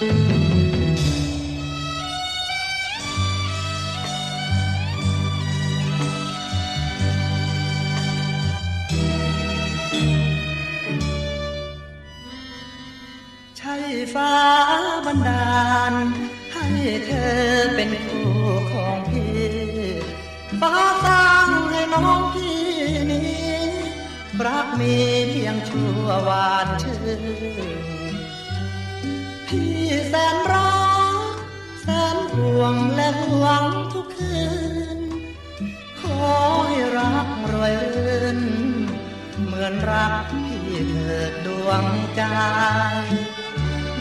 ใช่ฟ้าบันดาล ให้เธอเป็นคู่ของพี่ฟ้าสร้างให้น้องพี่นี้รักมีเพียงชั่ววานชื่อ พี่แสนรักแสนห่วงและหวังทุกคืน ขอให้รักรวยรื่นเหมือนรักพี่เถิดดวงใจ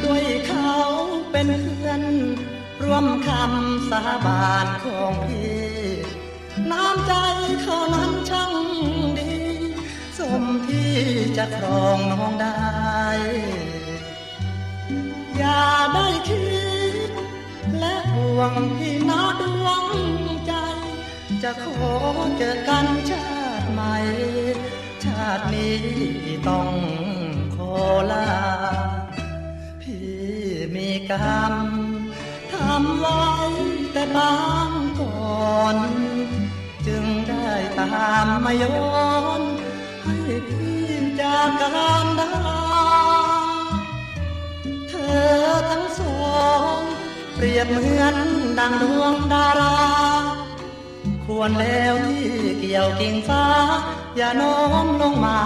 ด้วยเขาเป็นเพื่อน ร่วมคำสาบานของพี่ น้ำใจเขานั้นช่างดี สมที่จะครองน้องได้ วงพี่นาดวงใจ จะขอเจอกันชาติใหม่ ชาตินี้ต้องขอลา พี่มีกรรมทำไว้แต่บางก่อน จึงได้ตามมาย้อนให้พี่จากกันได้เธอทั้งสอง เปรียบเหมือนดังดวงดารา ควรแล้วที่เกี่ยวกิ่งฟ้า อย่าน้อมลงมา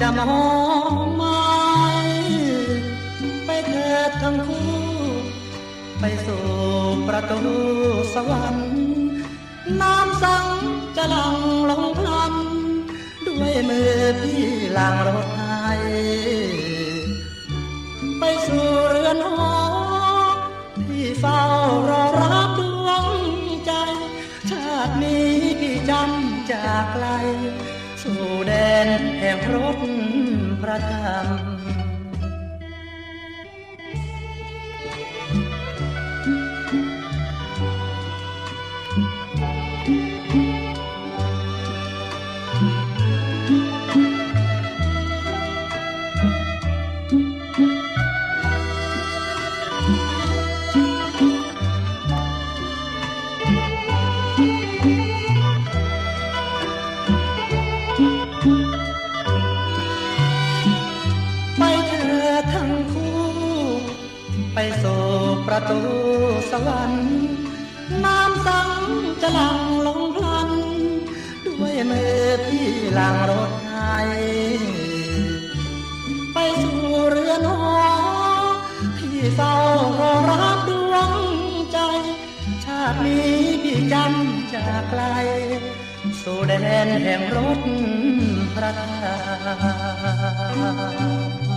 จะมองไม่ไปเถิดทั้งคู่ ไปสู่ประตูสวรรค์น้ำสังจะหลังลงพลันด้วยมือพี่ลางรถให้ไปสู่ ตินี้พี่จำจากไกล สู่แดนแห่งรถพระธรร สู่ประตูสวรรค์น้ำสังจะหลังลงพลัน ด้วยมือพี่หลังรถให้ไปสู่เรือนหอที่เฝ้ารอรับดวงใจ ชาตินี้พี่จำจากไกล สู่แดนแห่งรถพระธรรม